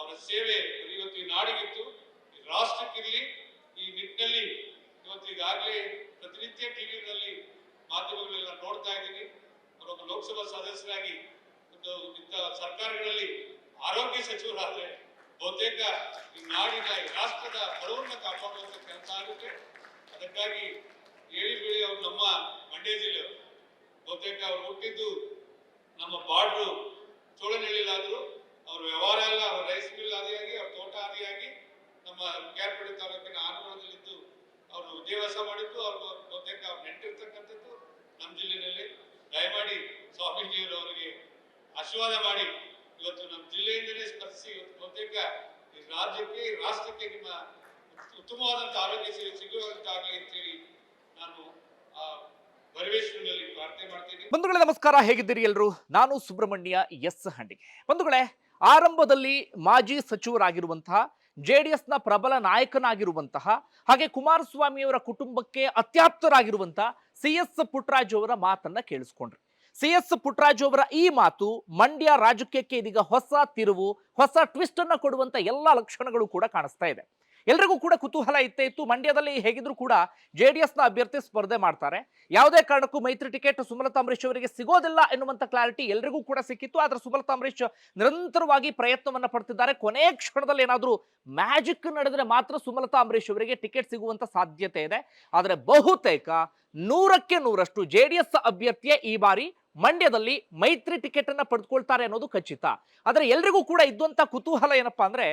ಅವರ ಸೇವೆ ಇವತ್ತು ನಾಡಿಗಿತ್ತು. ರಾಷ್ಟ್ರಕ್ಕಿರಲಿ, ಈ ನಿಟ್ಟಿನಲ್ಲಿ ಇವತ್ತು ಈಗಾಗಲೇ ಪ್ರತಿನಿತ್ಯ ಟಿವಿಗಳಲ್ಲಿ ಮಾಧ್ಯಮಗಳೆಲ್ಲ ನೋಡ್ತಾ ಇದ್ದೀನಿ. ಅವರೊಬ್ಬ ಲೋಕಸಭಾ ಸದಸ್ಯರಾಗಿ ಒಂದು ಸರ್ಕಾರಗಳಲ್ಲಿ ಆರೋಗ್ಯ ಸಚಿವರಾದ್ರೆ ಬಹುತೇಕ ಈ ನಾಡಿನ ರಾಷ್ಟ್ರದ ಬಡವರನ್ನ ಕಾಪಾಡುವಂತ ಕೆಲಸ ಆಗುತ್ತೆ. ಅದಕ್ಕಾಗಿ ಏಳಿ ಬೀಳಿ ಅವರು ನಮ್ಮ ಮಂಡ್ಯ ಜಿಲ್ಲೆಯವರು ಬಹುತೇಕ ಅವ್ರು ಹುಟ್ಟಿದ್ದು ನಮ್ಮ ಬಾರ್ಡ್ರು ಚೋಳನಹಳ್ಳಿಲಾದ್ರು ಅವ್ರ ವ್ಯವಹಾರ ಎಲ್ಲ, ಅವ್ರ ರೈಸ್ ಮಿಲ್ ಆದಿಯಾಗಿ ಅವ್ರ ತೋಟ ಆದಿಯಾಗಿ ನಮ್ಮ ಕ್ಯಾರ್ಪಡಿ ತಾಲೂಕಿನ ಆನಗರದಲ್ಲಿದ್ದು ಅವರು ವಿದ್ಯಾಭ್ಯಾಸ ಮಾಡಿದ್ದು ಅವ್ರು ಬಹುತೇಕ ಅವ್ರು ನೆಂಟಿರ್ತಕ್ಕಂಥದ್ದು ನಮ್ಮ ಜಿಲ್ಲೆಯಲ್ಲಿ. ದಯಮಾಡಿ ಸ್ವಾಮೀಜಿಯವರು ಅವರಿಗೆ ಆಶೀರ್ವಾದ ಮಾಡಿ. ಇವತ್ತು ನಮ್ಮ ಜಿಲ್ಲೆಯಿಂದಲೇ ಸ್ಪರ್ಶಿಸಿ ಇವತ್ತು ಬಹುತೇಕ ಈ ರಾಜ್ಯಕ್ಕೆ ರಾಷ್ಟ್ರಕ್ಕೆ ನಿಮ್ಮ ಉತ್ತಮವಾದಂಥ ಆರೋಗ್ಯ ಸೇವೆ ಸಿಗುವಂತಾಗಲಿ ಅಂತೇಳಿ ನಾನು ಆ ಬಂಧುಗಳೇ, ನಮಸ್ಕಾರ. ಹೇಗಿದ್ದೀರಿ ಎಲ್ಲರೂ? ನಾನು ಸುಬ್ರಹ್ಮಣ್ಯ ಎಸ್ ಹಂಡಿಗೆ. ಬಂಧುಗಳೇ ಆರಂಭದಲ್ಲಿ ಮಾಜಿ ಸಚಿವರಾಗಿರುವಂತಹ ಜೆ ಡಿ ಎಸ್ನ ಪ್ರಬಲ ನಾಯಕನಾಗಿರುವಂತಹ ಹಾಗೆ ಕುಮಾರಸ್ವಾಮಿಯವರ ಕುಟುಂಬಕ್ಕೆ ಅತ್ಯಾಪ್ತರಾಗಿರುವಂತಹ ಸಿ ಎಸ್ ಪುಟ್ಟರಾಜು ಅವರ ಮಾತನ್ನ ಕೇಳಿಸ್ಕೊಂಡ್ರಿ. ಸಿ ಎಸ್ ಪುಟ್ಟರಾಜು ಅವರ ಈ ಮಾತು ಮಂಡ್ಯ ರಾಜಕೀಯಕ್ಕೆ ಇದೀಗ ಹೊಸ ತಿರುವು, ಹೊಸ ಟ್ವಿಸ್ಟ್ ಅನ್ನ ಕೊಡುವಂತ ಎಲ್ಲ ಲಕ್ಷಣಗಳು ಕೂಡ ಕಾಣಿಸ್ತಾ ಇದೆ. ಎಲ್ರಿಗೂ ಕೂಡ ಕುತೂಹಲ ಇತ್ತೇ ಇತ್ತು. ಮಂಡ್ಯದಲ್ಲಿ ಹೇಗಿದ್ರು ಕೂಡ ಜೆ ಡಿ ಎಸ್ನ ಅಭ್ಯರ್ಥಿ ಸ್ಪರ್ಧೆ ಮಾಡ್ತಾರೆ. ಯಾವುದೇ ಕಾರಣಕ್ಕೂ ಮೈತ್ರಿ ಟಿಕೆಟ್ ಸುಮಲತಾ ಅಂಬರೀಶ್ ಅವರಿಗೆ ಸಿಗೋದಿಲ್ಲ ಎನ್ನುವಂತ ಕ್ಲಾರಿಟಿ ಎಲ್ರಿಗೂ ಕೂಡ ಸಿಕ್ಕಿತ್ತು. ಆದರೆ ಸುಮಲತಾ ಅಂಬರೀಶ್ ನಿರಂತರವಾಗಿ ಪ್ರಯತ್ನವನ್ನು ಪಡ್ತಿದ್ದಾರೆ. ಕೊನೆಯ ಕ್ಷಣದಲ್ಲಿ ಏನಾದರೂ ಮ್ಯಾಜಿಕ್ ನಡೆದರೆ ಮಾತ್ರ ಸುಮಲತಾ ಅಂಬರೀಶ್ ಅವರಿಗೆ ಟಿಕೆಟ್ ಸಿಗುವಂತ ಸಾಧ್ಯತೆ ಇದೆ. ಆದರೆ ಬಹುತೇಕ ನೂರಕ್ಕೆ ನೂರಷ್ಟು ಜೆ ಡಿ ಎಸ್ ಅಭ್ಯರ್ಥಿಯೇ ಈ ಬಾರಿ ಮಂಡ್ಯದಲ್ಲಿ ಮೈತ್ರಿ ಟಿಕೆಟ್ ಅನ್ನ ಪಡೆದುಕೊಳ್ತಾರೆ ಅನ್ನೋದು ಖಚಿತ. ಆದರೆ ಎಲ್ರಿಗೂ ಕೂಡ ಇದ್ದಂತ ಕುತೂಹಲ ಏನಪ್ಪಾ ಅಂದ್ರೆ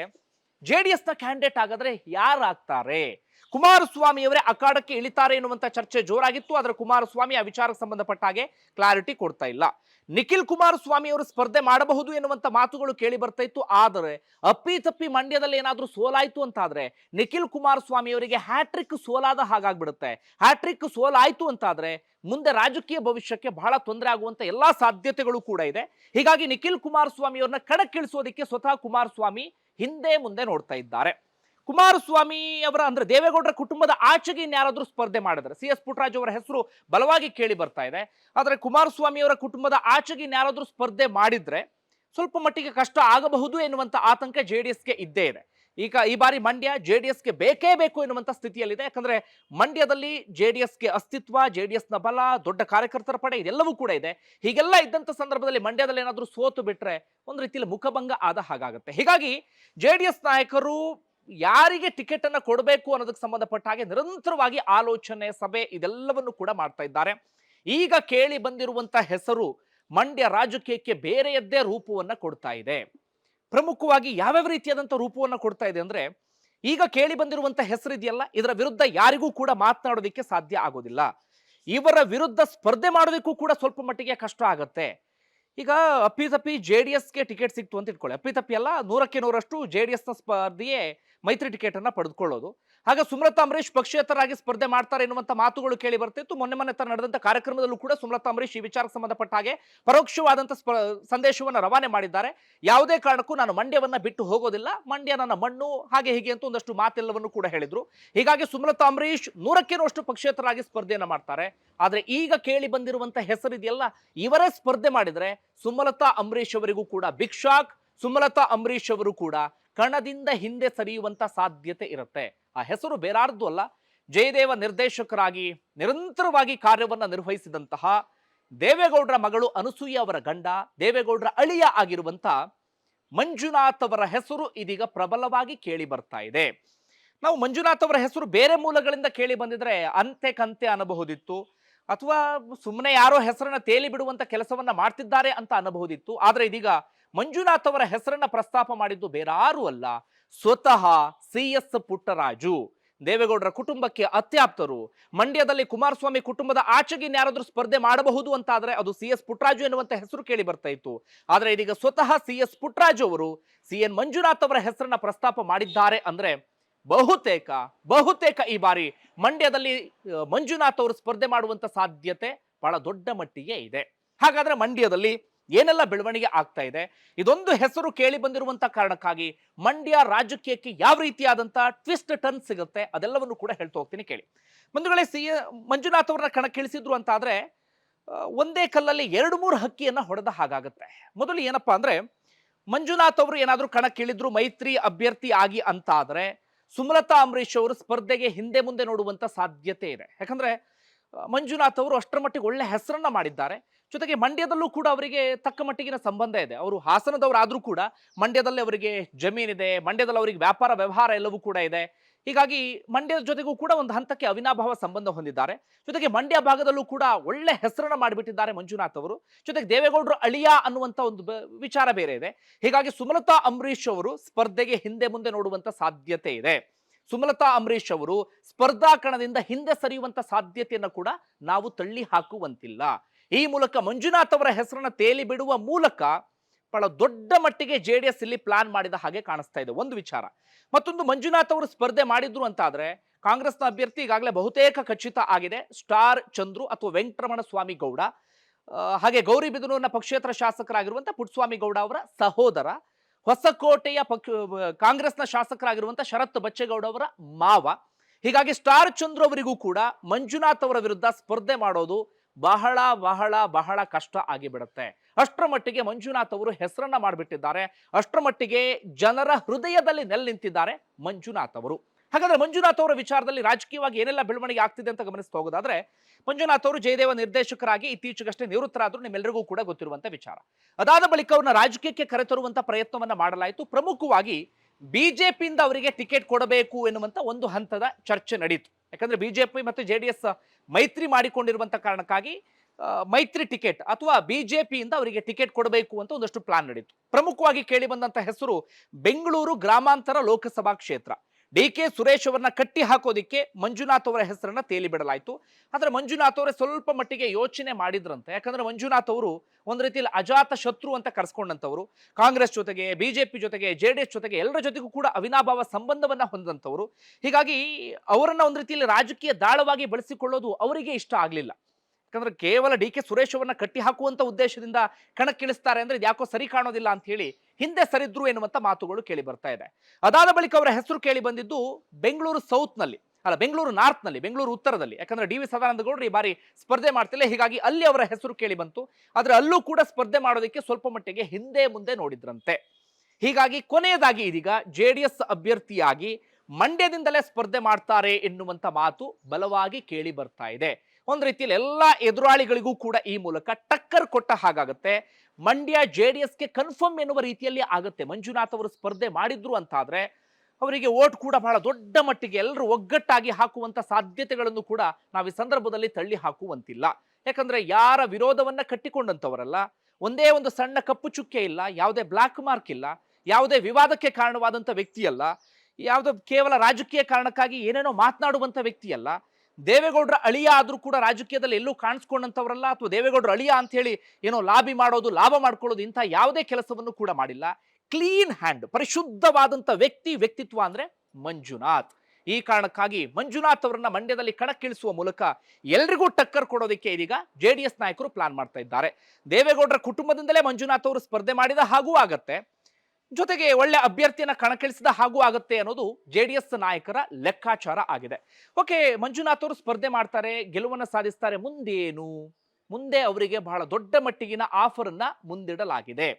ಜೆ ಡಿ ಎಸ್ನ ಕ್ಯಾಂಡಿಡೇಟ್ ಆಗಿದ್ರೆ ಯಾರಾಗ್ತಾರೆ? ಕುಮಾರಸ್ವಾಮಿ ಅವರೇ ಅಖಾಡಕ್ಕೆ ಇಳಿತಾರೆ ಎನ್ನುವಂತ ಚರ್ಚೆ ಜೋರಾಗಿತ್ತು. ಆದ್ರೆ ಕುಮಾರಸ್ವಾಮಿ ಆ ವಿಚಾರಕ್ಕೆ ಸಂಬಂಧಪಟ್ಟ ಹಾಗೆ ಕ್ಲಾರಿಟಿ ಕೊಡ್ತಾ ಇಲ್ಲ. ನಿಖಿಲ್ ಕುಮಾರಸ್ವಾಮಿ ಅವರು ಸ್ಪರ್ಧೆ ಮಾಡಬಹುದು ಎನ್ನುವಂತ ಮಾತುಗಳು ಕೇಳಿ ಬರ್ತಾ ಇತ್ತು. ಆದರೆ ಅಪ್ಪಿತಪ್ಪಿ ಮಂಡ್ಯದಲ್ಲಿ ಏನಾದ್ರೂ ಸೋಲಾಯ್ತು ಅಂತಾದ್ರೆ ನಿಖಿಲ್ ಕುಮಾರಸ್ವಾಮಿ ಅವರಿಗೆ ಹ್ಯಾಟ್ರಿಕ್ ಸೋಲಾದ ಹಾಗಾಗ್ಬಿಡುತ್ತೆ. ಹ್ಯಾಟ್ರಿಕ್ ಸೋಲಾಯ್ತು ಅಂತಾದ್ರೆ ಮುಂದೆ ರಾಜಕೀಯ ಭವಿಷ್ಯಕ್ಕೆ ಬಹಳ ತೊಂದರೆ ಆಗುವಂತ ಎಲ್ಲಾ ಸಾಧ್ಯತೆಗಳು ಕೂಡ ಇದೆ. ಹೀಗಾಗಿ ನಿಖಿಲ್ ಕುಮಾರಸ್ವಾಮಿ ಅವ್ರನ್ನ ಕಣಕ್ಕಿಳಿಸೋದಕ್ಕೆ ಸ್ವತಃ ಕುಮಾರಸ್ವಾಮಿ ಹಿಂದೆ ಮುಂದೆ ನೋಡ್ತಾ ಇದ್ದಾರೆ. ಕುಮಾರಸ್ವಾಮಿ ಅವರ ಅಂದ್ರೆ ದೇವೇಗೌಡರ ಕುಟುಂಬದ ಆಚೆಗೆ ಇನ್ಯಾರಾದರೂ ಸ್ಪರ್ಧೆ ಮಾಡಿದ್ರೆ, ಸಿ ಎಸ್ ಪುಟ್ಟರಾಜು ಅವರ ಹೆಸರು ಬಲವಾಗಿ ಕೇಳಿ ಬರ್ತಾ ಇದೆ. ಆದ್ರೆ ಕುಮಾರಸ್ವಾಮಿ ಅವರ ಕುಟುಂಬದ ಆಚೆಗೆ ಇನ್ಯಾರಾದರೂ ಸ್ಪರ್ಧೆ ಮಾಡಿದ್ರೆ ಸ್ವಲ್ಪ ಮಟ್ಟಿಗೆ ಕಷ್ಟ ಆಗಬಹುದು ಎನ್ನುವಂತ ಆತಂಕ ಜೆ ಡಿ ಎಸ್ಗೆ ಇದ್ದೇ ಇದೆ. ಈಗ ಈ ಬಾರಿ ಮಂಡ್ಯ ಜೆ ಡಿ ಎಸ್ಗೆ ಬೇಕೇ ಬೇಕು ಎನ್ನುವಂಥ ಸ್ಥಿತಿಯಲ್ಲಿದೆ. ಯಾಕಂದ್ರೆ ಮಂಡ್ಯದಲ್ಲಿ ಜೆ ಡಿ ಎಸ್ಗೆ ಅಸ್ತಿತ್ವ, ಜೆ ಡಿ ಎಸ್ನ ಬಲ, ದೊಡ್ಡ ಕಾರ್ಯಕರ್ತರ ಪಡೆ ಇದೆಲ್ಲವೂ ಕೂಡ ಇದೆ. ಹೀಗೆಲ್ಲ ಇದ್ದಂತ ಸಂದರ್ಭದಲ್ಲಿ ಮಂಡ್ಯದಲ್ಲಿ ಏನಾದರೂ ಸೋತು ಬಿಟ್ರೆ ಒಂದು ರೀತಿಯಲ್ಲಿ ಮುಖಭಂಗ ಆದ ಹಾಗಾಗುತ್ತೆ. ಹೀಗಾಗಿ ಜೆ ಡಿ ಎಸ್ ನಾಯಕರು ಯಾರಿಗೆ ಟಿಕೆಟ್ ಅನ್ನ ಕೊಡಬೇಕು ಅನ್ನೋದಕ್ಕೆ ಸಂಬಂಧಪಟ್ಟ ಹಾಗೆ ನಿರಂತರವಾಗಿ ಆಲೋಚನೆ, ಸಭೆ ಇದೆಲ್ಲವನ್ನು ಕೂಡ ಮಾಡ್ತಾ ಇದ್ದಾರೆ. ಈಗ ಕೇಳಿ ಬಂದಿರುವಂತ ಹೆಸರು ಮಂಡ್ಯ ರಾಜಕೀಯಕ್ಕೆ ಬೇರೆಯದ್ದೇ ರೂಪವನ್ನ ಕೊಡ್ತಾ ಇದೆ. ಪ್ರಮುಖವಾಗಿ ಯಾವ್ಯಾವ ರೀತಿಯಾದಂಥ ರೂಪವನ್ನ ಕೊಡ್ತಾ ಇದೆ ಅಂದ್ರೆ, ಈಗ ಕೇಳಿ ಬಂದಿರುವಂತ ಹೆಸರು ಇದೆಯಲ್ಲ, ಇದರ ವಿರುದ್ಧ ಯಾರಿಗೂ ಕೂಡ ಮಾತನಾಡೋದಿಕ್ಕೆ ಸಾಧ್ಯ ಆಗೋದಿಲ್ಲ. ಇವರ ವಿರುದ್ಧ ಸ್ಪರ್ಧೆ ಮಾಡೋದಕ್ಕೂ ಕೂಡ ಸ್ವಲ್ಪ ಮಟ್ಟಿಗೆ ಕಷ್ಟ ಆಗತ್ತೆ. ಈಗ ಅಪ್ಪಿತಪ್ಪಿ ಜೆ ಡಿ ಎಸ್ಗೆ ಟಿಕೆಟ್ ಸಿಕ್ತು ಅಂತ ಇಟ್ಕೊಳ್ಳಿ. ಅಪ್ಪಿತಪ್ಪಿ ಅಲ್ಲ, ನೂರಕ್ಕೆ ನೂರಷ್ಟು ಜೆ ಡಿ ಎಸ್ನ ಸ್ಪರ್ಧೆಯೇ ಮೈತ್ರಿ ಟಿಕೆಟ್ ಅನ್ನ ಪಡೆದುಕೊಳ್ಳೋದು. ಹಾಗೆ ಸುಮಲತಾ ಅಂಬರೀಶ್ ಪಕ್ಷೇತರಾಗಿ ಸ್ಪರ್ಧೆ ಮಾಡ್ತಾರೆ ಎನ್ನುವಂಥ ಮಾತುಗಳು ಕೇಳಿ ಬರ್ತಿತ್ತು. ಮೊನ್ನೆ ಮೊನ್ನೆ ತರ ನಡೆದಂತ ಕಾರ್ಯಕ್ರಮದಲ್ಲೂ ಕೂಡ ಸುಮಲತಾ ಅಂಬರೀಶ್ ಈ ವಿಚಾರಕ್ಕೆ ಸಂಬಂಧಪಟ್ಟ ಹಾಗೆ ಪರೋಕ್ಷವಾದಂಥ ಸಂದೇಶವನ್ನ ರವಾನೆ ಮಾಡಿದ್ದಾರೆ. ಯಾವುದೇ ಕಾರಣಕ್ಕೂ ನಾನು ಮಂಡ್ಯವನ್ನ ಬಿಟ್ಟು ಹೋಗೋದಿಲ್ಲ. ಮಂಡ್ಯ ನನ್ನ ಮಣ್ಣು, ಹಾಗೆ ಹೀಗೆ ಅಂತ ಒಂದಷ್ಟು ಮಾತೆಲ್ಲವನ್ನು ಕೂಡ ಹೇಳಿದ್ರು. ಹೀಗಾಗಿ ಸುಮಲತಾ ಅಂಬರೀಷ್ ನೂರಕ್ಕೆ ನೂರಷ್ಟು ಪಕ್ಷೇತರಾಗಿ ಸ್ಪರ್ಧೆಯನ್ನು ಮಾಡ್ತಾರೆ. ಆದರೆ ಈಗ ಕೇಳಿ ಬಂದಿರುವಂಥ ಹೆಸರಿದೆಯಲ್ಲ, ಇವರೇ ಸ್ಪರ್ಧೆ ಮಾಡಿದ್ರೆ ಸುಮಲತಾ ಅಂಬರೀಶ್ ಅವರಿಗೂ ಕೂಡ ಬಿಗ್ ಶಾಕ್. ಸುಮಲತಾ ಅಂಬರೀಶ್ ಅವರು ಕೂಡ ಕಣದಿಂದ ಹಿಂದೆ ಸರಿಯುವಂತ ಸಾಧ್ಯತೆ ಇರುತ್ತೆ. ಆ ಹೆಸರು ಬೇರಾರ್ದು ಅಲ್ಲ. ಜಯದೇವ ನಿರ್ದೇಶಕರಾಗಿ ನಿರಂತರವಾಗಿ ಕಾರ್ಯವನ್ನ ನಿರ್ವಹಿಸಿದಂತಹ ದೇವೇಗೌಡರ ಮಗಳು ಅನಸೂಯ ಅವರ ಗಂಡ, ದೇವೇಗೌಡರ ಅಳಿಯ ಆಗಿರುವಂತ ಮಂಜುನಾಥ್ ಅವರ ಹೆಸರು ಇದೀಗ ಪ್ರಬಲವಾಗಿ ಕೇಳಿ ಬರ್ತಾ ಇದೆ. ನಾವು ಮಂಜುನಾಥ್ ಅವರ ಹೆಸರು ಬೇರೆ ಮೂಲಗಳಿಂದ ಕೇಳಿ ಬಂದಿದ್ರೆ ಅಂತೆ ಕಂತೆ ಅನ್ನಬಹುದಿತ್ತು. ಅಥವಾ ಸುಮ್ಮನೆ ಯಾರೋ ಹೆಸರನ್ನ ತೇಲಿ ಬಿಡುವಂತ ಕೆಲಸವನ್ನ ಮಾಡ್ತಿದ್ದಾರೆ ಅಂತ ಅನ್ನಬಹುದಿತ್ತು. ಆದ್ರೆ ಇದೀಗ ಮಂಜುನಾಥ್ ಅವರ ಹೆಸರನ್ನ ಪ್ರಸ್ತಾಪ ಮಾಡಿದ್ದು ಬೇರಾರು ಅಲ್ಲ. ಸ್ವತಃ ಸಿ ಎಸ್ ಪುಟ್ಟರಾಜು. ದೇವೇಗೌಡರ ಕುಟುಂಬಕ್ಕೆ ಅತ್ಯಾಪ್ತರು. ಮಂಡ್ಯದಲ್ಲಿ ಕುಮಾರಸ್ವಾಮಿ ಕುಟುಂಬದ ಆಚೆಗೆ ಯಾರಾದರೂ ಸ್ಪರ್ಧೆ ಮಾಡಬಹುದು ಅಂತ ಆದ್ರೆ ಅದು ಸಿ ಎಸ್ ಪುಟ್ಟರಾಜು ಎನ್ನುವಂತ ಹೆಸರು ಕೇಳಿ ಬರ್ತಾ ಇತ್ತು. ಆದ್ರೆ ಇದೀಗ ಸ್ವತಃ ಸಿ ಎಸ್ ಪುಟ್ಟರಾಜು ಅವರು ಸಿ ಎನ್ ಮಂಜುನಾಥ್ ಅವರ ಹೆಸರನ್ನ ಪ್ರಸ್ತಾಪ ಮಾಡಿದ್ದಾರೆ ಅಂದ್ರೆ ಬಹುತೇಕ ಬಹುತೇಕ ಈ ಬಾರಿ ಮಂಡ್ಯದಲ್ಲಿ ಮಂಜುನಾಥ್ ಅವರು ಸ್ಪರ್ಧೆ ಮಾಡುವಂತ ಸಾಧ್ಯತೆ ಬಹಳ ದೊಡ್ಡ ಮಟ್ಟಿಗೆ ಇದೆ. ಹಾಗಾದ್ರೆ ಮಂಡ್ಯದಲ್ಲಿ ಏನೆಲ್ಲ ಬೆಳವಣಿಗೆ ಆಗ್ತಾ ಇದೆ? ಇದೊಂದು ಹೆಸರು ಕೇಳಿ ಬಂದಿರುವಂತ ಕಾರಣಕ್ಕಾಗಿ ಮಂಡ್ಯ ರಾಜಕೀಯಕ್ಕೆ ಯಾವ ರೀತಿಯಾದಂತ ಟ್ವಿಸ್ಟ್ ಟರ್ನ್ ಸಿಗುತ್ತೆ? ಅದೆಲ್ಲವನ್ನು ಕೂಡ ಹೇಳ್ತಾ ಹೋಗ್ತೀನಿ ಕೇಳಿ. ಬಂಧುಗಳೇ, ಸಿ ಮಂಜುನಾಥ್ ಅವ್ರನ್ನ ಕಣಕ್ಕಿಳಿಸಿದ್ರು ಅಂತ ಆದ್ರೆ ಒಂದೇ ಕಲ್ಲಲ್ಲಿ ಎರಡು ಮೂರು ಹಕ್ಕಿಯನ್ನ ಹೊಡೆದ ಹಾಗಾಗುತ್ತೆ. ಮೊದಲು ಏನಪ್ಪಾ ಅಂದ್ರೆ, ಮಂಜುನಾಥ್ ಅವರು ಏನಾದರೂ ಕಣಕ್ಕಿಳಿದ್ರು ಮೈತ್ರಿ ಅಭ್ಯರ್ಥಿ ಆಗಿ ಅಂತ ಆದ್ರೆ ಸುಮಲತಾ ಅಂಬರೀಶ್ ಅವರು ಸ್ಪರ್ಧೆಗೆ ಹಿಂದೆ ಮುಂದೆ ನೋಡುವಂತ ಸಾಧ್ಯತೆ ಇದೆ. ಯಾಕಂದ್ರೆ ಮಂಜುನಾಥ್ ಅವರು ಅಷ್ಟರ ಮಟ್ಟಿಗೆ ಒಳ್ಳೆ ಹೆಸರನ್ನ ಮಾಡಿದ್ದಾರೆ. ಜೊತೆಗೆ ಮಂಡ್ಯದಲ್ಲೂ ಕೂಡ ಅವರಿಗೆ ತಕ್ಕ ಮಟ್ಟಿಗಿನ ಸಂಬಂಧ ಇದೆ. ಅವರು ಹಾಸನದವರಾದ್ರೂ ಕೂಡ ಮಂಡ್ಯದಲ್ಲಿ ಅವರಿಗೆ ಜಮೀನಿದೆ, ಮಂಡ್ಯದಲ್ಲಿ ಅವರಿಗೆ ವ್ಯಾಪಾರ ವ್ಯವಹಾರ ಎಲ್ಲವೂ ಕೂಡ ಇದೆ. ಹೀಗಾಗಿ ಮಂಡ್ಯದ ಜೊತೆಗೂ ಕೂಡ ಒಂದು ಹಂತಕ್ಕೆ ಅವಿನಾಭಾವ ಸಂಬಂಧ ಹೊಂದಿದ್ದಾರೆ. ಜೊತೆಗೆ ಮಂಡ್ಯ ಭಾಗದಲ್ಲೂ ಕೂಡ ಒಳ್ಳೆ ಹೆಸರನ್ನ ಮಾಡಿಬಿಟ್ಟಿದ್ದಾರೆ ಮಂಜುನಾಥ್ ಅವರು. ಜೊತೆಗೆ ದೇವೇಗೌಡರು ಅಳಿಯ ಅನ್ನುವಂತ ಒಂದು ವಿಚಾರ ಬೇರೆ ಇದೆ. ಹೀಗಾಗಿ ಸುಮಲತಾ ಅಂಬರೀಶ್ ಅವರು ಸ್ಪರ್ಧೆಗೆ ಹಿಂದೆ ಮುಂದೆ ನೋಡುವಂತ ಸಾಧ್ಯತೆ ಇದೆ. ಸುಮಲತಾ ಅಂಬರೀಶ್ ಅವರು ಸ್ಪರ್ಧಾ ಕಣದಿಂದ ಹಿಂದೆ ಸರಿಯುವಂತ ಸಾಧ್ಯತೆಯನ್ನು ಕೂಡ ನಾವು ತಳ್ಳಿ ಹಾಕುವಂತಿಲ್ಲ. ಈ ಮೂಲಕ ಮಂಜುನಾಥ್ ಅವರ ಹೆಸರನ್ನ ತೇಲಿ ಬಿಡುವ ಮೂಲಕ ಬಹಳ ದೊಡ್ಡ ಮಟ್ಟಿಗೆ ಜೆ ಇಲ್ಲಿ ಪ್ಲಾನ್ ಮಾಡಿದ ಹಾಗೆ ಕಾಣಿಸ್ತಾ ಇದೆ. ಒಂದು ವಿಚಾರ, ಮತ್ತೊಂದು ಮಂಜುನಾಥ್ ಅವರು ಸ್ಪರ್ಧೆ ಮಾಡಿದ್ರು ಅಂತ ಆದ್ರೆ ಕಾಂಗ್ರೆಸ್ನ ಅಭ್ಯರ್ಥಿ ಈಗಾಗಲೇ ಬಹುತೇಕ ಖಚಿತ ಆಗಿದೆ. ಸ್ಟಾರ್ ಚಂದ್ರು ಅಥವಾ ವೆಂಕಟರಮಣ ಸ್ವಾಮಿ ಗೌಡ. ಹಾಗೆ ಗೌರಿಬಿದನೂರಿನ ಪಕ್ಷೇತರ ಶಾಸಕರಾಗಿರುವಂತ ಪುಟ್ಸ್ವಾಮಿ ಗೌಡ ಅವರ ಸಹೋದರ, ಹೊಸಕೋಟೆಯ ಪಕ್ಷ, ಕಾಂಗ್ರೆಸ್ನ ಶಾಸಕರಾಗಿರುವಂತ ಶರತ್ ಬಚ್ಚೇಗೌಡ ಅವರ ಮಾವ. ಹೀಗಾಗಿ ಸ್ಟಾರ್ ಚಂದ್ರು ಅವರಿಗೂ ಕೂಡ ಮಂಜುನಾಥ್ ಅವರ ವಿರುದ್ಧ ಸ್ಪರ್ಧೆ ಮಾಡೋದು ಬಹಳ ಬಹಳ ಬಹಳ ಕಷ್ಟ ಆಗಿಬಿಡುತ್ತೆ. ಅಷ್ಟರ ಮಟ್ಟಿಗೆ ಮಂಜುನಾಥ್ ಅವರು ಹೆಸರನ್ನ ಮಾಡಿಬಿಟ್ಟಿದ್ದಾರೆ. ಅಷ್ಟರ ಮಟ್ಟಿಗೆ ಜನರ ಹೃದಯದಲ್ಲಿ ನೆಲೆ ನಿಂತಿದ್ದಾರೆ ಮಂಜುನಾಥ್ ಅವರು. ಹಾಗಾದ್ರೆ ಮಂಜುನಾಥ್ ಅವರ ವಿಚಾರದಲ್ಲಿ ರಾಜಕೀಯವಾಗಿ ಏನೆಲ್ಲ ಬೆಳವಣಿಗೆ ಆಗ್ತಿದೆ ಅಂತ ಗಮನಿಸ್ತಾ ಹೋಗೋದಾದ್ರೆ, ಮಂಜುನಾಥ್ ಅವರು ಜಯದೇವ ನಿರ್ದೇಶಕರಾಗಿ ಇತ್ತೀಚೆಗಷ್ಟೇ ನಿವೃತ್ತರಾದ್ರು ನಿಮ್ಮೆಲ್ಲರಿಗೂ ಕೂಡ ಗೊತ್ತಿರುವಂತ ವಿಚಾರ. ಅದಾದ ಬಳಿಕ ಅವ್ರನ್ನ ರಾಜಕೀಯಕ್ಕೆ ಕರೆತರುವಂತ ಪ್ರಯತ್ನವನ್ನ ಮಾಡಲಾಯಿತು. ಪ್ರಮುಖವಾಗಿ ಬಿಜೆಪಿಯಿಂದ ಅವರಿಗೆ ಟಿಕೆಟ್ ಕೊಡಬೇಕು ಎನ್ನುವಂತ ಒಂದು ಹಂತದ ಚರ್ಚೆ ನಡೀತು. ಯಾಕಂದ್ರೆ ಬಿಜೆಪಿ ಮತ್ತು ಜೆ ಮೈತ್ರಿ ಮಾಡಿಕೊಂಡಿರುವಂತ ಕಾರಣಕ್ಕಾಗಿ ಮೈತ್ರಿ ಟಿಕೆಟ್ ಅಥವಾ ಬಿಜೆಪಿಯಿಂದ ಅವರಿಗೆ ಟಿಕೆಟ್ ಕೊಡಬೇಕು ಅಂತ ಒಂದಷ್ಟು ಪ್ಲಾನ್ ನಡೀತು. ಪ್ರಮುಖವಾಗಿ ಕೇಳಿ ಬಂದಂತ ಹೆಸರು ಬೆಂಗಳೂರು ಗ್ರಾಮಾಂತರ ಲೋಕಸಭಾ ಕ್ಷೇತ್ರ. ಡಿ ಕೆ ಸುರೇಶ್ ಅವರನ್ನ ಕಟ್ಟಿ ಹಾಕೋದಿಕ್ಕೆ ಮಂಜುನಾಥ್ ಅವರ ಹೆಸರನ್ನ ತೇಲಿ ಬಿಡಲಾಯಿತು. ಆದ್ರೆ ಮಂಜುನಾಥ್ ಅವರೇ ಸ್ವಲ್ಪ ಮಟ್ಟಿಗೆ ಯೋಚನೆ ಮಾಡಿದ್ರಂತೆ. ಯಾಕಂದ್ರೆ ಮಂಜುನಾಥ್ ಅವರು ಒಂದು ರೀತಿಯಲ್ಲಿ ಅಜಾತ ಶತ್ರು ಅಂತ ಕರೆಸ್ಕೊಂಡಂತವರು ಕಾಂಗ್ರೆಸ್ ಜೊತೆಗೆ, ಬಿಜೆಪಿ ಜೊತೆಗೆ, ಜೆ ಡಿ ಎಸ್ ಜೊತೆಗೆ ಎಲ್ಲರ ಜೊತೆಗೂ ಕೂಡ ಅವಿನಾಭಾವ ಸಂಬಂಧವನ್ನ ಹೊಂದಂತವರು ಹೀಗಾಗಿ ಅವರನ್ನ ಒಂದು ರೀತಿಯಲ್ಲಿ ರಾಜಕೀಯ ದಾಳವಾಗಿ ಬಳಸಿಕೊಳ್ಳೋದು ಅವರಿಗೆ ಇಷ್ಟ ಆಗಲಿಲ್ಲ. ಯಾಕಂದ್ರೆ ಕೇವಲ ಡಿ ಕೆ ಸುರೇಶ್ ಅವರನ್ನ ಕಟ್ಟಿ ಹಾಕುವಂತ ಉದ್ದೇಶದಿಂದ ಕಣಕ್ಕಿಳಿಸ್ತಾರೆ ಅಂದ್ರೆ ಇದು ಯಾಕೋ ಸರಿ ಕಾಣೋದಿಲ್ಲ ಅಂತ ಹೇಳಿ ಹಿಂದೆ ಸರಿದ್ರು ಎನ್ನುವಂತ ಮಾತುಗಳು ಕೇಳಿ ಬರ್ತಾ ಇದೆ. ಅದಾದ ಬಳಿಕ ಅವರ ಹೆಸರು ಕೇಳಿ ಬಂದಿದ್ದು ಬೆಂಗಳೂರು ಸೌತ್ನಲ್ಲಿ ಅಲ್ಲ, ಬೆಂಗಳೂರು ನಾರ್ತ್ನಲ್ಲಿ ಬೆಂಗಳೂರು ಉತ್ತರದಲ್ಲಿ. ಯಾಕಂದ್ರೆ ಡಿ ವಿ ಸದಾನಂದ ಗೌಡರು ಈ ಬಾರಿ ಸ್ಪರ್ಧೆ ಮಾಡ್ತಿಲ್ಲ. ಹೀಗಾಗಿ ಅಲ್ಲಿ ಅವರ ಹೆಸರು ಕೇಳಿ ಬಂತು. ಆದ್ರೆ ಅಲ್ಲೂ ಕೂಡ ಸ್ಪರ್ಧೆ ಮಾಡೋದಕ್ಕೆ ಸ್ವಲ್ಪ ಮಟ್ಟಿಗೆ ಹಿಂದೆ ಮುಂದೆ ನೋಡಿದ್ರಂತೆ. ಹೀಗಾಗಿ ಕೊನೆಯದಾಗಿ ಇದೀಗ ಜೆ ಅಭ್ಯರ್ಥಿಯಾಗಿ ಮಂಡ್ಯದಿಂದಲೇ ಸ್ಪರ್ಧೆ ಮಾಡ್ತಾರೆ ಎನ್ನುವಂತ ಮಾತು ಬಲವಾಗಿ ಕೇಳಿ ಬರ್ತಾ ಇದೆ. ಒಂದ್ ರೀತಿಯಲ್ಲಿ ಎಲ್ಲ ಎದುರಾಳಿಗಳಿಗೂ ಕೂಡ ಈ ಮೂಲಕ ಟಕ್ಕರ್ ಕೊಟ್ಟ ಹಾಗಾಗುತ್ತೆ. ಮಂಡ್ಯ ಜೆ ಡಿ ಎಸ್ಗೆ ಕನ್ಫರ್ಮ್ ಎನ್ನುವ ರೀತಿಯಲ್ಲಿ ಆಗುತ್ತೆ. ಮಂಜುನಾಥ್ ಅವರು ಸ್ಪರ್ಧೆ ಮಾಡಿದ್ರು ಅಂತಾದ್ರೆ ಅವರಿಗೆ ಓಟ್ ಕೂಡ ಬಹಳ ದೊಡ್ಡ ಮಟ್ಟಿಗೆ ಎಲ್ಲರೂ ಒಗ್ಗಟ್ಟಾಗಿ ಹಾಕುವಂತ ಸಾಧ್ಯತೆಗಳನ್ನು ಕೂಡ ನಾವು ಈ ಸಂದರ್ಭದಲ್ಲಿ ತಳ್ಳಿ ಹಾಕುವಂತಿಲ್ಲ. ಯಾಕಂದ್ರೆ ಯಾರ ವಿರೋಧವನ್ನ ಕಟ್ಟಿಕೊಂಡಂತವರಲ್ಲ. ಒಂದೇ ಒಂದು ಸಣ್ಣ ಕಪ್ಪು ಚುಕ್ಕೆ ಇಲ್ಲ, ಯಾವುದೇ ಬ್ಲಾಕ್ ಮಾರ್ಕ್ ಇಲ್ಲ, ಯಾವುದೇ ವಿವಾದಕ್ಕೆ ಕಾರಣವಾದಂಥ ವ್ಯಕ್ತಿಯಲ್ಲ. ಯಾವುದೋ ಕೇವಲ ರಾಜಕೀಯ ಕಾರಣಕ್ಕಾಗಿ ಏನೇನೋ ಮಾತನಾಡುವಂಥ ವ್ಯಕ್ತಿಯಲ್ಲ, ದೇವೇಗೌಡರ ಅಳಿಯ ಆದರೂ ಕೂಡ ರಾಜಕೀಯದಲ್ಲಿ ಎಲ್ಲೂ ಕಾಣಿಸ್ಕೊಂಡಂಥವ್ರಲ್ಲ ಅಥವಾ ದೇವೇಗೌಡರ ಅಳಿಯ ಅಂತ ಹೇಳಿ ಏನೋ ಲಾಬಿ ಮಾಡೋದು, ಲಾಭ ಮಾಡ್ಕೊಳ್ಳೋದು ಇಂಥ ಯಾವುದೇ ಕೆಲಸವನ್ನು ಕೂಡ ಮಾಡಿಲ್ಲ. ಕ್ಲೀನ್ ಹ್ಯಾಂಡ್ ಪರಿಶುದ್ಧವಾದಂಥ ವ್ಯಕ್ತಿ, ವ್ಯಕ್ತಿತ್ವ ಅಂದರೆ ಮಂಜುನಾಥ್. ಈ ಕಾರಣಕ್ಕಾಗಿ ಮಂಜುನಾಥ್ ಅವರನ್ನ ಮಂಡ್ಯದಲ್ಲಿ ಕಣಕ್ಕಿಳಿಸುವ ಮೂಲಕ ಎಲ್ರಿಗೂ ಟಕ್ಕರ್ ಕೊಡೋದಕ್ಕೆ ಇದೀಗ ಜೆ ಡಿ ಎಸ್ ನಾಯಕರು ಪ್ಲಾನ್ ಮಾಡ್ತಾ ಇದ್ದಾರೆ. ದೇವೇಗೌಡರ ಕುಟುಂಬದಿಂದಲೇ ಮಂಜುನಾಥ್ ಅವರು ಸ್ಪರ್ಧೆ ಮಾಡಿದ ಹಾಗೂ ಆಗತ್ತೆ. ಜೊತೆಗೆ ಒಳ್ಳೆ ಅಭ್ಯರ್ಥಿಯನ್ನ ಕಣಕ್ಕಿಳಿಸಿದ ಹಾಗೂ ಆಗುತ್ತೆ ಅನ್ನೋದು ಜೆ ಡಿ ಎಸ್ ನಾಯಕರ ಲೆಕ್ಕಾಚಾರ ಆಗಿದೆ. ಓಕೆ, ಮಂಜುನಾಥ್ ಅವರು ಸ್ಪರ್ಧೆ ಮಾಡ್ತಾರೆ, ಗೆಲುವನ್ನು ಸಾಧಿಸ್ತಾರೆ, ಮುಂದೇನು? ಮುಂದೆ ಅವರಿಗೆ ಬಹಳ ದೊಡ್ಡ ಮಟ್ಟಿಗಿನ ಆಫರ್ ಅನ್ನ ಮುಂದಿಡಲಾಗಿದೆ.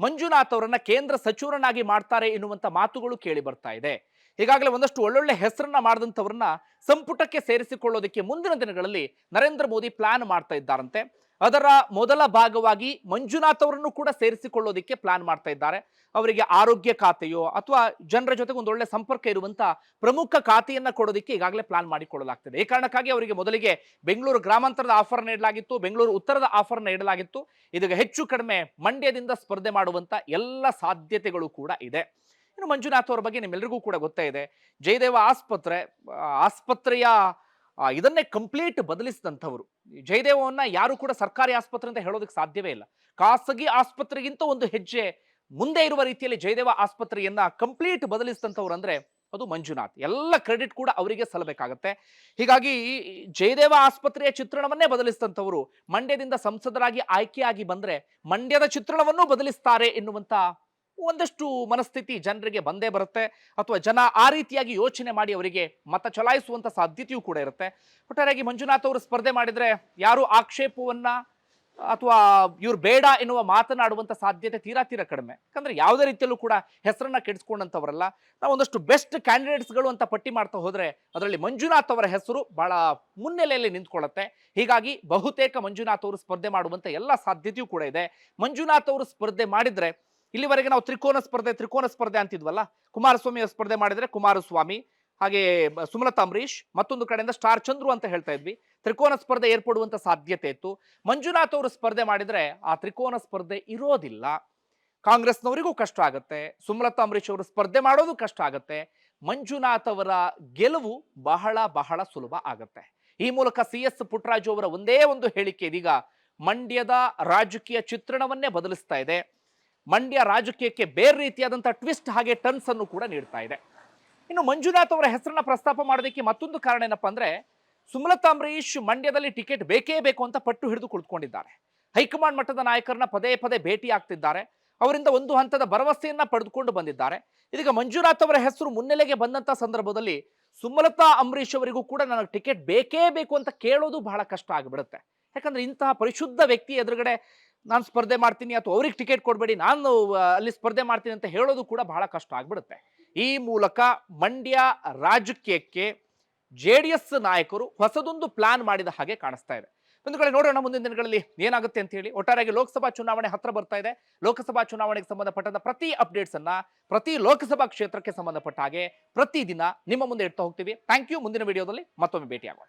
ಮಂಜುನಾಥ್ ಅವರನ್ನ ಕೇಂದ್ರ ಸಚಿವರನ್ನಾಗಿ ಮಾಡ್ತಾರೆ ಎನ್ನುವಂತ ಮಾತುಗಳು ಕೇಳಿ ಬರ್ತಾ ಇದೆ. ಈಗಾಗಲೇ ಒಂದಷ್ಟು ಒಳ್ಳೊಳ್ಳೆ ಹೆಸರನ್ನ ಮಾಡಿದಂಥವ್ರನ್ನ ಸಂಪುಟಕ್ಕೆ ಸೇರಿಸಿಕೊಳ್ಳೋದಕ್ಕೆ ಮುಂದಿನ ದಿನಗಳಲ್ಲಿ ನರೇಂದ್ರ ಮೋದಿ ಪ್ಲಾನ್ ಮಾಡ್ತಾ ಇದ್ದಾರಂತೆ. ಅದರ ಮೊದಲ ಭಾಗವಾಗಿ ಮಂಜುನಾಥ್ ಅವರನ್ನು ಕೂಡ ಸೇರಿಸಿಕೊಳ್ಳೋದಕ್ಕೆ ಪ್ಲಾನ್ ಮಾಡ್ತಾ ಇದ್ದಾರೆ. ಅವರಿಗೆ ಆರೋಗ್ಯ ಖಾತೆಯೋ ಅಥವಾ ಜನರ ಜೊತೆಗೆ ಒಂದು ಒಳ್ಳೆ ಸಂಪರ್ಕ ಇರುವಂತ ಪ್ರಮುಖ ಖಾತೆಯನ್ನ ಕೊಡೋದಕ್ಕೆ ಈಗಾಗಲೇ ಪ್ಲಾನ್ ಮಾಡಿಕೊಳ್ಳಲಾಗ್ತದೆ. ಈ ಕಾರಣಕ್ಕಾಗಿ ಅವರಿಗೆ ಮೊದಲಿಗೆ ಬೆಂಗಳೂರು ಗ್ರಾಮಾಂತರದ ಆಫರ್ ನೀಡಲಾಗಿತ್ತು ಬೆಂಗಳೂರು ಉತ್ತರದ ಆಫರ್ ನೀಡಲಾಗಿತ್ತು ಇದೀಗ ಹೆಚ್ಚು ಕಡಿಮೆ ಮಂಡ್ಯದಿಂದ ಸ್ಪರ್ಧೆ ಮಾಡುವಂತ ಎಲ್ಲ ಸಾಧ್ಯತೆಗಳು ಕೂಡ ಇದೆ. ಇನ್ನು ಮಂಜುನಾಥ್ ಅವರ ಬಗ್ಗೆ ನಿಮ್ಮೆಲ್ಲರಿಗೂ ಕೂಡ ಗೊತ್ತೇ ಇದೆ. ಜಯದೇವ ಆಸ್ಪತ್ರೆ ಆಸ್ಪತ್ರೆಯ ಇದನ್ನೇ ಕಂಪ್ಲೀಟ್ ಬದಲಿಸಿದಂಥವ್ರು. ಜಯದೇವವನ್ನ ಯಾರು ಕೂಡ ಸರ್ಕಾರಿ ಆಸ್ಪತ್ರೆ ಅಂತ ಹೇಳೋದಕ್ಕೆ ಸಾಧ್ಯವೇ ಇಲ್ಲ. ಖಾಸಗಿ ಆಸ್ಪತ್ರೆಗಿಂತ ಒಂದು ಹೆಜ್ಜೆ ಮುಂದೆ ಇರುವ ರೀತಿಯಲ್ಲಿ ಜಯದೇವ ಆಸ್ಪತ್ರೆಯನ್ನ ಕಂಪ್ಲೀಟ್ ಬದಲಿಸಿದಂಥವ್ರು ಅಂದ್ರೆ ಅದು ಮಂಜುನಾಥ್. ಎಲ್ಲ ಕ್ರೆಡಿಟ್ ಕೂಡ ಅವರಿಗೆ ಸಲ್ಲಬೇಕಾಗತ್ತೆ. ಹೀಗಾಗಿ ಜಯದೇವ ಆಸ್ಪತ್ರೆಯ ಚಿತ್ರಣವನ್ನೇ ಬದಲಿಸಿದಂಥವರು, ಮಂಡ್ಯದಿಂದ ಸಂಸದರಾಗಿ ಆಯ್ಕೆಯಾಗಿ ಬಂದ್ರೆ ಮಂಡ್ಯದ ಚಿತ್ರಣವನ್ನೂ ಬದಲಿಸ್ತಾರೆ ಎನ್ನುವಂತ ಒಂದಷ್ಟು ಮನಸ್ಥಿತಿ ಜನರಿಗೆ ಬಂದೇ ಬರುತ್ತೆ ಅಥವಾ ಜನ ಆ ರೀತಿಯಾಗಿ ಯೋಚನೆ ಮಾಡಿ ಅವರಿಗೆ ಮತ ಚಲಾಯಿಸುವಂಥ ಸಾಧ್ಯತೆಯೂ ಕೂಡ ಇರುತ್ತೆ. ಒಟ್ಟಾರೆಯಾಗಿ ಮಂಜುನಾಥ್ ಅವರು ಸ್ಪರ್ಧೆ ಮಾಡಿದರೆ ಯಾರು ಆಕ್ಷೇಪವನ್ನು ಅಥವಾ ಇವ್ರು ಬೇಡ ಎನ್ನುವ ಮಾತನಾಡುವಂಥ ಸಾಧ್ಯತೆ ತೀರಾ ತೀರ ಕಡಿಮೆ. ಯಾಕಂದರೆ ಯಾವುದೇ ರೀತಿಯಲ್ಲೂ ಕೂಡ ಹೆಸರನ್ನು ಕೆಡಿಸ್ಕೊಂಡಂಥವರಲ್ಲ ನಾವು ಒಂದಷ್ಟು ಬೆಸ್ಟ್ ಕ್ಯಾಂಡಿಡೇಟ್ಸ್ಗಳು ಅಂತ ಪಟ್ಟಿ ಮಾಡ್ತಾ ಹೋದರೆ ಅದರಲ್ಲಿ ಮಂಜುನಾಥ್ ಅವರ ಹೆಸರು ಭಾಳ ಮುನ್ನೆಲೆಯಲ್ಲಿ ನಿಂತ್ಕೊಳ್ಳುತ್ತೆ. ಹೀಗಾಗಿ ಬಹುತೇಕ ಮಂಜುನಾಥ್ ಅವರು ಸ್ಪರ್ಧೆ ಮಾಡುವಂಥ ಎಲ್ಲ ಸಾಧ್ಯತೆಯೂ ಕೂಡ ಇದೆ. ಮಂಜುನಾಥ್ ಅವರು ಸ್ಪರ್ಧೆ ಮಾಡಿದ್ರೆ ಇಲ್ಲಿವರೆಗೆ ನಾವು ತ್ರಿಕೋನ ಸ್ಪರ್ಧೆ ತ್ರಿಕೋನ ಸ್ಪರ್ಧೆ ಅಂತಿದ್ವಲ್ಲ? ಕುಮಾರಸ್ವಾಮಿ ಸ್ಪರ್ಧೆ ಮಾಡಿದ್ರೆ ಕುಮಾರಸ್ವಾಮಿ, ಹಾಗೆ ಸುಮಲತಾ ಅಂಬರೀಶ್ ಮತ್ತೊಂದು ಕಡೆಯಿಂದ ಸ್ಟಾರ್ ಚಂದ್ರು ಅಂತ ಹೇಳ್ತಾ ಇದ್ವಿ. ತ್ರಿಕೋನ ಸ್ಪರ್ಧೆ ಏರ್ಪಡುವಂತ ಸಾಧ್ಯತೆ ಇತ್ತು. ಮಂಜುನಾಥ್ ಅವರು ಸ್ಪರ್ಧೆ ಮಾಡಿದ್ರೆ ಆ ತ್ರಿಕೋನ ಸ್ಪರ್ಧೆ ಇರೋದಿಲ್ಲ. ಕಾಂಗ್ರೆಸ್ನವರಿಗೂ ಕಷ್ಟ ಆಗುತ್ತೆ, ಸುಮಲತಾ ಅಂಬರೀಷ್ ಅವರು ಸ್ಪರ್ಧೆ ಮಾಡೋದು ಕಷ್ಟ ಆಗುತ್ತೆ, ಮಂಜುನಾಥ್ ಅವರ ಗೆಲುವು ಬಹಳ ಬಹಳ ಸುಲಭ ಆಗುತ್ತೆ. ಈ ಮೂಲಕ ಸಿ ಎಸ್ ಪುಟ್ಟರಾಜು ಅವರ ಒಂದೇ ಒಂದು ಹೇಳಿಕೆ ಇದೀಗ, ಮಂಡ್ಯದ ರಾಜಕೀಯ ಚಿತ್ರಣವನ್ನೇ ಬದಲಿಸ್ತಾ ಇದೆ. ಮಂಡ್ಯ ರಾಜಕೀಯಕ್ಕೆ ಬೇರೆ ರೀತಿಯಾದಂಥ ಟ್ವಿಸ್ಟ್ ಹಾಗೆ ಟರ್ನ್ಸ್ ಅನ್ನು ಕೂಡ ನೀಡ್ತಾ ಇದೆ. ಇನ್ನು ಮಂಜುನಾಥ್ ಅವರ ಹೆಸರನ್ನ ಪ್ರಸ್ತಾಪ ಮಾಡೋದಕ್ಕೆ ಮತ್ತೊಂದು ಕಾರಣ ಏನಪ್ಪ ಅಂದ್ರೆ, ಸುಮಲತಾ ಅಂಬರೀಶ್ ಮಂಡ್ಯದಲ್ಲಿ ಟಿಕೆಟ್ ಬೇಕೇ ಬೇಕು ಅಂತ ಪಟ್ಟು ಹಿಡಿದು ಕುಳಿತುಕೊಂಡಿದ್ದಾರೆ. ಹೈಕಮಾಂಡ್ ಮಟ್ಟದ ನಾಯಕರನ್ನ ಪದೇ ಪದೇ ಭೇಟಿ ಆಗ್ತಿದ್ದಾರೆ. ಅವರಿಂದ ಒಂದು ಹಂತದ ಭರವಸೆಯನ್ನ ಪಡೆದುಕೊಂಡು ಬಂದಿದ್ದಾರೆ. ಇದೀಗ ಮಂಜುನಾಥ್ ಅವರ ಹೆಸರು ಮುನ್ನೆಲೆಗೆ ಬಂದಂತ ಸಂದರ್ಭದಲ್ಲಿ ಸುಮಲತಾ ಅಂಬರೀಶ್ ಅವರಿಗೂ ಕೂಡ ನನಗೆ ಟಿಕೆಟ್ ಬೇಕೇ ಬೇಕು ಅಂತ ಕೇಳೋದು ಬಹಳ ಕಷ್ಟ ಆಗಿಬಿಡುತ್ತೆ. ಯಾಕಂದ್ರೆ ಇಂತಹ ಪರಿಶುದ್ಧ ವ್ಯಕ್ತಿ ಎದುರುಗಡೆ ನಾನು ಸ್ಪರ್ಧೆ ಮಾಡ್ತೀನಿ ಅಥವಾ ಅವ್ರಿಗೆ ಟಿಕೆಟ್ ಕೊಡಬೇಡಿ, ನಾನು ಅಲ್ಲಿ ಸ್ಪರ್ಧೆ ಮಾಡ್ತೀನಿ ಅಂತ ಹೇಳೋದು ಕೂಡ ಬಹಳ ಕಷ್ಟ ಆಗ್ಬಿಡುತ್ತೆ. ಈ ಮೂಲಕ ಮಂಡ್ಯ ರಾಜಕೀಯಕ್ಕೆ ಜೆ ಡಿ ಎಸ್ ನಾಯಕರು ಹೊಸದೊಂದು ಪ್ಲಾನ್ ಮಾಡಿದ ಹಾಗೆ ಕಾಣಿಸ್ತಾ ಇದೆ. ಒಂದು ಕಡೆ ನೋಡೋಣ ಮುಂದಿನ ದಿನಗಳಲ್ಲಿ ಏನಾಗುತ್ತೆ ಅಂತ ಹೇಳಿ. ಒಟ್ಟಾರೆಯಾಗಿ ಲೋಕಸಭಾ ಚುನಾವಣೆ ಹತ್ರ ಬರ್ತಾ ಇದೆ. ಲೋಕಸಭಾ ಚುನಾವಣೆಗೆ ಸಂಬಂಧಪಟ್ಟಂತ ಪ್ರತಿ ಅಪ್ಡೇಟ್ಸ್ ಅನ್ನ ಪ್ರತಿ ಲೋಕಸಭಾ ಕ್ಷೇತ್ರಕ್ಕೆ ಸಂಬಂಧಪಟ್ಟ ಹಾಗೆ ಪ್ರತಿದಿನ ನಿಮ್ಮ ಮುಂದೆ ಇಡ್ತಾ ಹೋಗ್ತೀವಿ. ಥ್ಯಾಂಕ್ ಯು ಮುಂದಿನ ವಿಡಿಯೋದಲ್ಲಿ ಮತ್ತೊಮ್ಮೆ ಭೇಟಿಯಾಗೋಣ.